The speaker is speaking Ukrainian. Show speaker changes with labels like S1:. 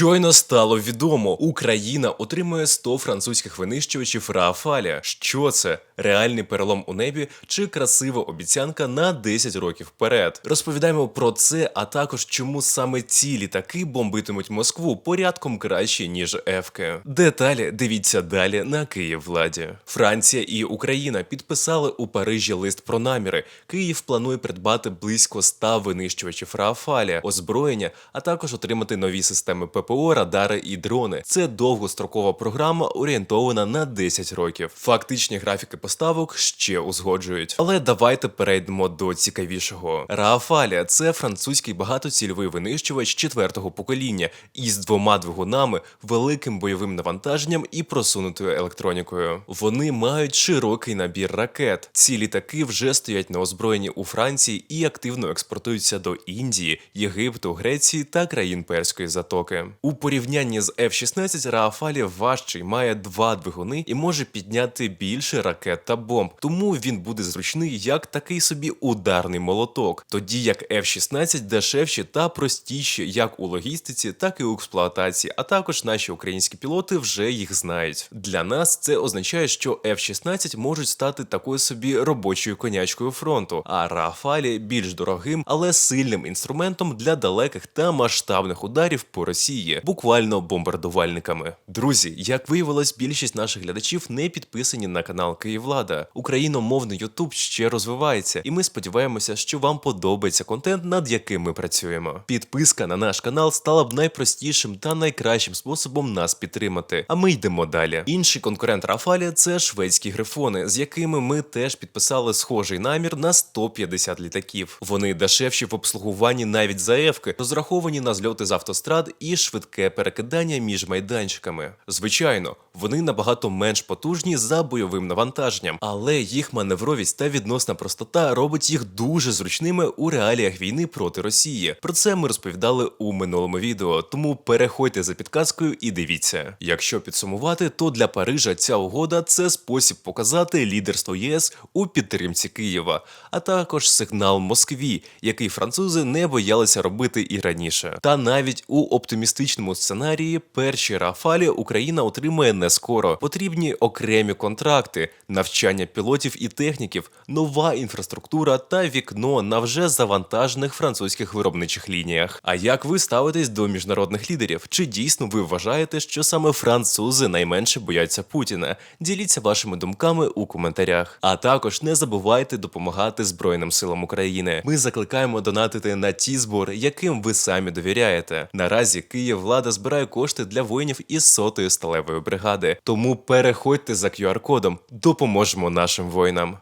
S1: Щойно стало відомо, Україна отримує 100 французьких винищувачів Рафаля. Що це? Реальний перелом у небі чи красива обіцянка на 10 років вперед? Розповідаємо про це, а також чому саме ці літаки бомбитимуть Москву порядком краще ніж Ефки. Деталі дивіться далі на Київ владі. Франція і Україна підписали у Парижі лист про наміри. Київ планує придбати близько 100 винищувачів Рафаля, озброєння, а також отримати нові системи ППО, радари і дрони. Це довгострокова програма, орієнтована на 10 років. Фактичні графіки поставок ще узгоджують. Але давайте перейдемо до цікавішого. Рафаля це французький багатоцільовий винищувач четвертого покоління із двома двигунами, великим бойовим навантаженням і просунутою електронікою. Вони мають широкий набір ракет. Ці літаки вже стоять на озброєнні у Франції і активно експортуються до Індії, Єгипту, Греції та країн Перської затоки. У порівнянні з F-16 Рафалі важчий, має два двигуни і може підняти більше ракет та бомб. Тому він буде зручний як такий собі ударний молоток, тоді як F-16 дешевші та простіші як у логістиці, так і у експлуатації. А також наші українські пілоти вже їх знають. Для нас це означає, що F-16 можуть стати такою собі робочою конячкою фронту, а Рафалі більш дорогим, але сильним інструментом для далеких та масштабних ударів по Росії, буквально бомбардувальниками. Друзі, як виявилось, більшість наших глядачів не підписані на канал Київлада. Україномовний Ютуб ще розвивається, і ми сподіваємося, що вам подобається контент, над яким ми працюємо. Підписка на наш канал стала б найпростішим та найкращим способом нас підтримати. А ми йдемо далі. Інший конкурент Рафалі це шведські грифони, з якими ми теж підписали схожий намір на 150 літаків. Вони дешевші в обслугуванні навіть за ефки, розраховані на зльоти з автострад і швидке перекидання між майданчиками. Звичайно, вони набагато менш потужні за бойовим навантаженням, але їх маневровість та відносна простота робить їх дуже зручними у реаліях війни проти Росії. Про це ми розповідали у минулому відео, тому переходьте за підказкою і дивіться. Якщо підсумувати, то для Парижа ця угода це спосіб показати лідерство ЄС у підтримці Києва, а також сигнал Москві, який французи не боялися робити і раніше. Та навіть у оптимістичному сценарії перші рафалі Україна отримає не скоро. Потрібні окремі контракти, навчання пілотів і техніків, нова інфраструктура та вікно на вже завантажених французьких виробничих лініях. А як ви ставитесь до міжнародних лідерів? Чи дійсно ви вважаєте, що саме французи найменше бояться Путіна? Діліться вашими думками у коментарях. А також не забувайте допомагати Збройним силам України. Ми закликаємо донатити на ті збори, яким ви самі довіряєте. Наразі Київ влада збирає кошти для воїнів із сотої сталевої бригади. Тому переходьте за QR-кодом, допоможемо нашим воїнам.